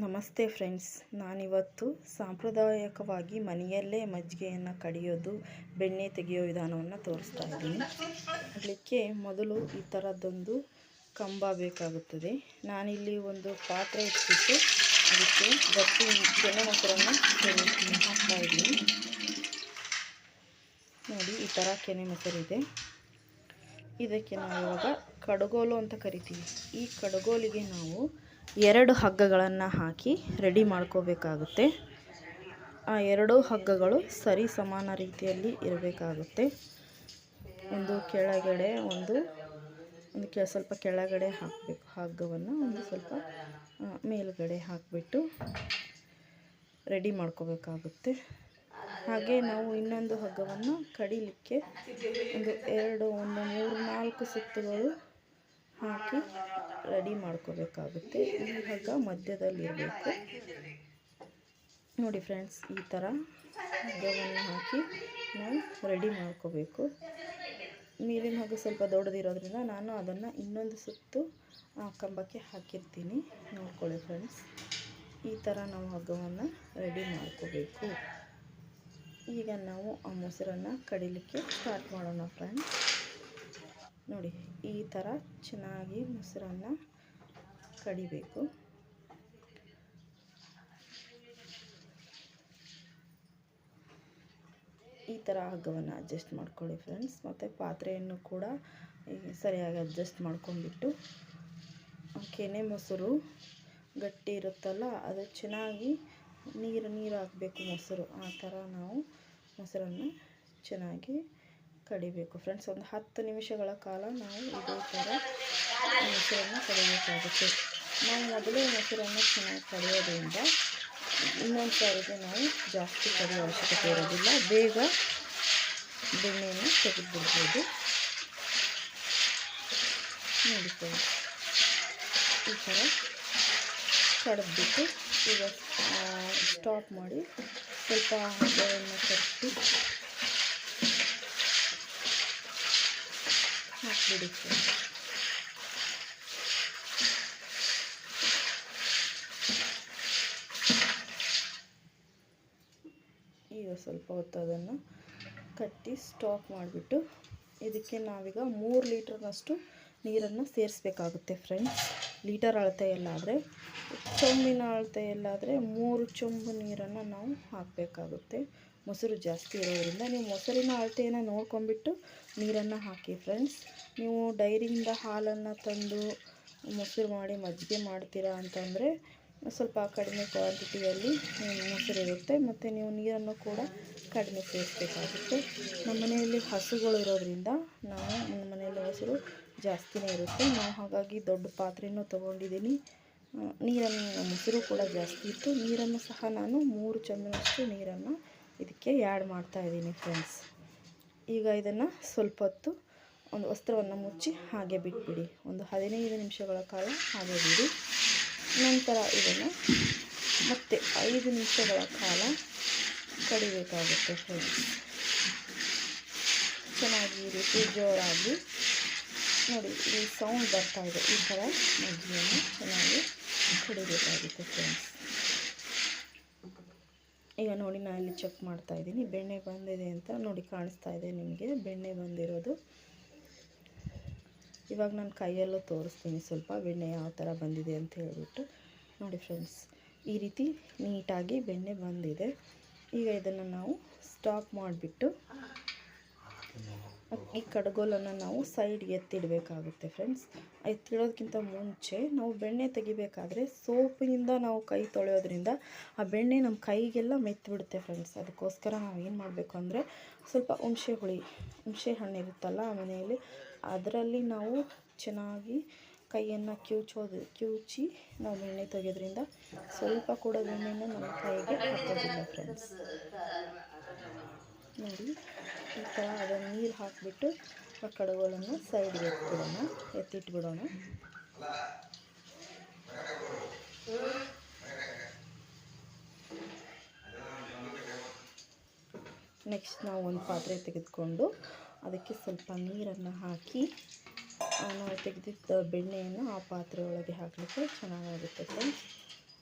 ನಮಸ್ತೆ ಫ್ರೆಂಡ್ಸ್. ನಾನಿವತ್ತು ಸಾಂಪ್ರದಾಯಿಕವಾಗಿ ಮನೆಯಲ್ಲೇ ಮಜ್ಜಿಗೆಯನ್ನು ಕಡಿಯೋದು, ಬೆಣ್ಣೆ ತೆಗೆಯೋ ವಿಧಾನವನ್ನು ತೋರಿಸ್ತಾ ಇದ್ದೀನಿ. ಅದಕ್ಕೆ ಮೊದಲು ಈ ಥರದ್ದೊಂದು ಕಂಬ ಬೇಕಾಗುತ್ತದೆ. ನಾನಿಲ್ಲಿ ಒಂದು ಪಾತ್ರೆ ಇಟ್ಬಿಟ್ಟು ಅದಕ್ಕೆ ಗಟ್ಟಿ ಕೆನೆ ಮೊಸರನ್ನು ಹಾಕ್ತಾ ಇದ್ದೀನಿ. ನೋಡಿ, ಈ ಥರ ಕೆನೆ ಮೊಸರಿದೆ ಇದಕ್ಕೆ ನಾವು ಇವಾಗ ಕಡಗೋಲು ಅಂತ ಕರಿತೀವಿ. ಈ ಕಡಗೋಲಿಗೆ ನಾವು ಎರಡು ಹಗ್ಗಗಳನ್ನು ಹಾಕಿ ರೆಡಿ ಮಾಡ್ಕೋಬೇಕಾಗುತ್ತೆ. ಆ ಎರಡೂ ಹಗ್ಗಗಳು ಸರಿ ಸಮಾನ ರೀತಿಯಲ್ಲಿ ಇರಬೇಕಾಗುತ್ತೆ. ಒಂದು ಕೆಳಗಡೆ ಒಂದು ಒಂದು ಕೆ, ಸ್ವಲ್ಪ ಕೆಳಗಡೆ ಹಾಕಬೇಕು, ಹಗ್ಗವನ್ನು ಒಂದು ಸ್ವಲ್ಪ ಮೇಲುಗಡೆ ಹಾಕಿಬಿಟ್ಟು ರೆಡಿ ಮಾಡ್ಕೋಬೇಕಾಗುತ್ತೆ. ಹಾಗೆ ನಾವು ಇನ್ನೊಂದು ಹಗ್ಗವನ್ನು ಕಡಿಲಿಕ್ಕೆ ಒಂದು ಎರಡು, ಒಂದು ಮೂರು, ನಾಲ್ಕು ಸುತ್ತುಗಳು ಹಾಕಿ ರೆಡಿ ಮಾಡ್ಕೋಬೇಕಾಗುತ್ತೆ. ಈ ಹಗ್ಗ ಮಧ್ಯದಲ್ಲಿರಬೇಕು ನೋಡಿ ಫ್ರೆಂಡ್ಸ್, ಈ ಥರ ಹಗ್ಗವನ್ನು ಹಾಕಿ ನಾವು ರೆಡಿ ಮಾಡ್ಕೋಬೇಕು. ನೀರಿನ ಹಗ್ಗ ಸ್ವಲ್ಪ ದೊಡ್ಡದಿರೋದ್ರಿಂದ ನಾನು ಅದನ್ನು ಇನ್ನೊಂದು ಸುತ್ತು ಕಂಬಕ್ಕೆ ಹಾಕಿರ್ತೀನಿ. ನೋಡ್ಕೊಳ್ಳಿ ಫ್ರೆಂಡ್ಸ್, ಈ ಥರ ನಾವು ಹಗ್ಗವನ್ನು ರೆಡಿ ಮಾಡ್ಕೋಬೇಕು. ಈಗ ನಾವು ಆ ಮೊಸರನ್ನು ಕಡಿಲಿಕ್ಕೆ ಸ್ಟಾರ್ಟ್ ಮಾಡೋಣ ಫ್ರೆಂಡ್ಸ್. ನೋಡಿ, ಈ ಥರ ಚೆನ್ನಾಗಿ ಮೊಸರನ್ನು ಕಡಿಬೇಕು. ಈ ಥರ ಹಗ್ಗವನ್ನು ಅಡ್ಜಸ್ಟ್ ಮಾಡ್ಕೊಳ್ಳಿ ಫ್ರೆಂಡ್ಸ್ ಮತ್ತು ಪಾತ್ರೆಯನ್ನು ಕೂಡ ಸರಿಯಾಗಿ ಅಡ್ಜಸ್ಟ್ ಮಾಡ್ಕೊಂಡ್ಬಿಟ್ಟು ಕೆನೆ ಮೊಸರು ಗಟ್ಟಿ ಇರುತ್ತಲ್ಲ, ಅದು ಚೆನ್ನಾಗಿ ನೀರು ನೀರು ಹಾಕಬೇಕು ಮೊಸರು. ಆ ಥರ ನಾವು ಮೊಸರನ್ನು ಚೆನ್ನಾಗಿ ಕಡಿಬೇಕು. ಫ್ರೆಂಡ್ಸ್ ಒಂದು ಹತ್ತು ನಿಮಿಷಗಳ ಕಾಲ ನಾವು ಇದೇ ಥರ ಮೊಸರನ್ನು ಕಡಿಬೇಕಾಗುತ್ತೆ. ನಾವು ಮೊದಲೇ ಮೊಸರನ್ನು ಚೆನ್ನಾಗಿ ಕಡಿಯೋದ್ರಿಂದ ಇನ್ನೊಂದು ಸಾರಿಗೆ ನಾವು ಜಾಸ್ತಿ ಕಡಿಯೋ ಅವಶ್ಯಕತೆ ಇರೋದಿಲ್ಲ. ಬೇಗ ಬೆಣ್ಣೆಯನ್ನು ತೆಗೆದುಬಿಡ್ಬೋದು. ನೋಡಿ ಈ ಥರ ಕಡಿದ್ಬಿಟ್ಟು ಈಗ ಸ್ಟಾಪ್ ಮಾಡಿ ಸ್ವಲ್ಪ ಬೆಳೆಯನ್ನು ಕಟ್ಟಿ ಹಾಕ್ಬಿಡಿ ಈಗ ಸ್ವಲ್ಪ ಹೊತ್ತು ಅದನ್ನು ಕಟ್ಟಿ ಸ್ಟಾಕ್ ಮಾಡಿಬಿಟ್ಟು ಇದಕ್ಕೆ ನಾವೀಗ ಮೂರು ಲೀಟರ್ನಷ್ಟು ನೀರನ್ನು ಸೇರಿಸ್ಬೇಕಾಗುತ್ತೆ ಫ್ರೆಂಡ್ಸ್. ಲೀಟರ್ ಅಳತೆಯಲ್ಲಾದರೆ ಚೊಂಬಿನ ಅಳತೆಯಲ್ಲಾದರೆ ಮೂರು ಚೊಂಬು ನೀರನ್ನು ನಾವು ಹಾಕಬೇಕಾಗುತ್ತೆ. ಮೊಸರು ಜಾಸ್ತಿ ಇರೋದರಿಂದ ನೀವು ಮೊಸರಿನ ಅಳತೆಯನ್ನು ನೋಡ್ಕೊಂಬಿಟ್ಟು ನೀರನ್ನು ಹಾಕಿ ಫ್ರೆಂಡ್ಸ್ ನೀವು ಡೈರಿಯಿಂದ ಹಾಲನ್ನು ತಂದು ಮೊಸರು ಮಾಡಿ ಮಜ್ಜಿಗೆ ಮಾಡ್ತೀರಾ ಅಂತಂದರೆ ಸ್ವಲ್ಪ ಕಡಿಮೆ ಕ್ವಾಂಟಿಟಿಯಲ್ಲಿ ಮೊಸರು ಇರುತ್ತೆ ಮತ್ತು ನೀವು ನೀರನ್ನು ಕೂಡ ಕಡಿಮೆ ಸೇರಿಸಬೇಕಾಗುತ್ತೆ. ನಮ್ಮ ಮನೆಯಲ್ಲಿ ಹಸುಗಳು ಇರೋದರಿಂದ ನಾವು ನಮ್ಮ ಮನೆಯಲ್ಲಿ ಹಸುರು ಜಾಸ್ತಿನೇ ಇರುತ್ತೆ. ನಾವು ಹಾಗಾಗಿ ದೊಡ್ಡ ಪಾತ್ರೆಯೂ ತೊಗೊಂಡಿದ್ದೀನಿ. ನೀರನ್ನು, ಮೊಸರು ಕೂಡ ಜಾಸ್ತಿ ಇತ್ತು. ನೀರನ್ನು ಸಹ ನಾನು ಮೂರು ಚಮಚಷ್ಟು ನೀರನ್ನು ಇದಕ್ಕೆ ಆ್ಯಡ್ ಮಾಡ್ತಾಯಿದ್ದೀನಿ ಫ್ರೆಂಡ್ಸ್ ಈಗ ಇದನ್ನು ಸ್ವಲ್ಪ ಹೊತ್ತು ಒಂದು ವಸ್ತ್ರವನ್ನು ಮುಚ್ಚಿ ಹಾಗೆ ಬಿಟ್ಬಿಡಿ. ಒಂದು ಹದಿನೈದು ನಿಮಿಷಗಳ ಕಾಲ ಹಾಗೆ ಬಿಡಿ. ನಂತರ ಇದನ್ನು ಮತ್ತೆ ಐದು ನಿಮಿಷಗಳ ಕಾಲ ಕಡಿಬೇಕಾಗುತ್ತೆ ಫ್ರೆಂಡ್ಸ್ ಚೆನ್ನಾಗಿ ಈ ರೀತಿ ಜೋರಾಗಿ ನೋಡಿ, ಈ ಸೌಂಡ್ ಬರ್ತಾ ಇದೆ. ಈ ಥರ ಮಜ್ಜಿಗೆಯನ್ನು ಚೆನ್ನಾಗಿ ಕಡಿಬೇಕಾಗುತ್ತೆ ಫ್ರೆಂಡ್ಸ್ ಈಗ ನೋಡಿ ನಾನು ಇಲ್ಲಿ ಚೆಕ್ ಮಾಡ್ತಾ ಇದ್ದೀನಿ. ಬೆಣ್ಣೆ ಬಂದಿದೆ ಅಂತ ನೋಡಿ ಕಾಣಿಸ್ತಾ ಇದೆ ನಿಮಗೆ. ಬೆಣ್ಣೆ ಬಂದಿರೋದು. ಇವಾಗ ನಾನು ಕೈಯಲ್ಲೂ ತೋರಿಸ್ತೀನಿ ಸ್ವಲ್ಪ ಬೆಣ್ಣೆ ಯಾವ ಥರ ಬಂದಿದೆ ಅಂತ ಹೇಳಿಬಿಟ್ಟು. ನೋಡಿ ಫ್ರೆಂಡ್ಸ್ ಈ ರೀತಿ ನೀಟಾಗಿ ಬೆಣ್ಣೆ ಬಂದಿದೆ. ಈಗ ಇದನ್ನು ನಾವು ಸ್ಟಾಪ್ ಮಾಡಿಬಿಟ್ಟು ಈ ಕಡ್ಗೋಲನ್ನು ನಾವು ಸೈಡ್ಗೆ ಎತ್ತಿಡಬೇಕಾಗುತ್ತೆ ಫ್ರೆಂಡ್ಸ್ ಎತ್ತಿಡೋದಕ್ಕಿಂತ ಮುಂಚೆ ನಾವು ಬೆಣ್ಣೆ ತೆಗಿಬೇಕಾದ್ರೆ ಸೋಪಿನಿಂದ ನಾವು ಕೈ ತೊಳೆಯೋದ್ರಿಂದ ಆ ಬೆಣ್ಣೆ ನಮ್ಮ ಕೈಗೆಲ್ಲ ಮೆತ್ತಿಬಿಡುತ್ತೆ ಫ್ರೆಂಡ್ಸ್ ಅದಕ್ಕೋಸ್ಕರ ನಾವು ಏನು ಮಾಡಬೇಕು ಅಂದರೆ ಸ್ವಲ್ಪ ಹುಣಸೆ ಹುಳಿ, ಹುಣಸೆ ಹಣ್ಣು ಇರುತ್ತಲ್ಲ ಆ ಮನೆಯಲ್ಲಿ, ಅದರಲ್ಲಿ ನಾವು ಚೆನ್ನಾಗಿ ಕೈಯನ್ನು ಕಿವುಚೋದು, ಕಿವುಚಿ ನಾವು ಬೆಣ್ಣೆ ತೆಗೆಯೋದ್ರಿಂದ ಸ್ವಲ್ಪ ಕೂಡ ಬೆಣ್ಣೆನ ನಮ್ಮ ಕೈಗೆ ಹಾಕೋದಿಲ್ಲ ಫ್ರೆಂಡ್ಸ್ ನೋಡಿ. ಈ ಥರ ಅದನ್ನು ನೀರು ಹಾಕಿಬಿಟ್ಟು ಆ ಕಡುಗಳನ್ನು ಸೈಡ್ಗೆ ಎತ್ತಿಬಿಡೋಣ ಎತ್ತಿಟ್ಬಿಡೋಣ. ನೆಕ್ಸ್ಟ್ ನಾವು ಒಂದು ಪಾತ್ರೆ ತೆಗೆದುಕೊಂಡು ಅದಕ್ಕೆ ಸ್ವಲ್ಪ ನೀರನ್ನು ಹಾಕಿ ನಾವು ತೆಗೆದಿದ್ದ ಬೆಣ್ಣೆಯನ್ನು ಆ ಪಾತ್ರೆ ಒಳಗೆ ಹಾಕಲಿಕ್ಕೆ ಚೆನ್ನಾಗಾಗುತ್ತೆ ಫ್ರೆಂಡ್ಸ್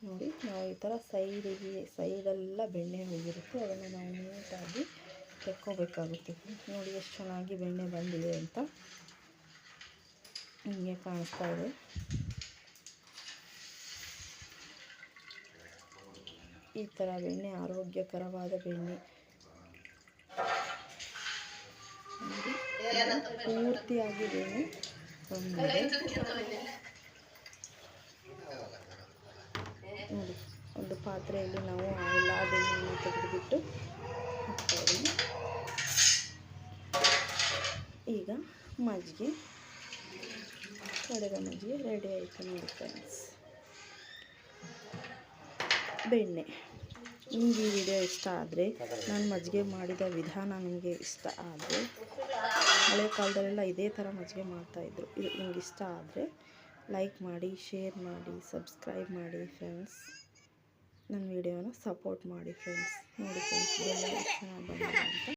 ನೋಡಿ, ನಾವು ಈ ಥರ ಸೈಡಿಗೆ ಸೈಡೆಲ್ಲ ಬೆಣ್ಣೆ ಹೋಗಿರುತ್ತೆ. ಅದನ್ನು ನಾವು ನೀಟಾಗಿ ತೆಕ್ಕೋಬೇಕಾಗುತ್ತೆ ನೋಡಿ ಎಷ್ಟು ಚೆನ್ನಾಗಿ ಬೆಣ್ಣೆ ಬಂದಿದೆ ಅಂತ. ಹಿಂಗೆ ಕಾಣಿಸ್ತಾ ಇದೆ. ಈ ಥರ ಬೆಣ್ಣೆ, ಆರೋಗ್ಯಕರವಾದ ಬೆಣ್ಣೆ. ಪೂರ್ತಿಯಾಗಿ ಬೆಣ್ಣೆ ಬಂದಿದೆ ನೋಡಿ ಒಂದು ಪಾತ್ರೆಯಲ್ಲಿ ನಾವು ಎಲ್ಲ ಬೆಣ್ಣೆಯನ್ನು ತೆಗೆದುಬಿಟ್ಟು ಹಾಕ್ತಾಯಿದ್ದೀನಿ ಈಗ ಮಜ್ಜಿಗೆ, ಕಡಗ ಮಜ್ಜಿಗೆ ರೆಡಿ ಆಯಿತು ನೋಡಿ ಫ್ರೆಂಡ್ಸ್ ಬೆಣ್ಣೆ. ನಿಮಗೆ ಈ ವಿಡಿಯೋ ಇಷ್ಟ ಆದರೆ ನಾನು ಮಜ್ಜಿಗೆ ಮಾಡಿದ ವಿಧಾನ ನಿಮಗೆ ಇಷ್ಟ ಆದರೆ, ಹಳೆ ಕಾಲದಲ್ಲೆಲ್ಲ ಇದೇ ಥರ ಮಜ್ಜಿಗೆ ಮಾಡ್ತಾಯಿದ್ರು ಇದು ನಿಮ್ಗೆ ಇಷ್ಟ ಆದರೆ ಲೈಕ್ ಮಾಡಿ ಶೇರ್ ಮಾಡಿ ಸಬ್ಸ್ಕ್ರೈಬ್ ಮಾಡಿ ಫ್ರೆಂಡ್ಸ್ ನನ್ನ ವಿಡಿಯೋನ ಸಪೋರ್ಟ್ ಮಾಡಿ ಫ್ರೆಂಡ್ಸ್ ನೋಡಿ ಫ್ರೆಂಡ್ಸ್ ಎಷ್ಟು ಚೆನ್ನಾಗಿ ಬಂದಿದೆ ಅಂತ.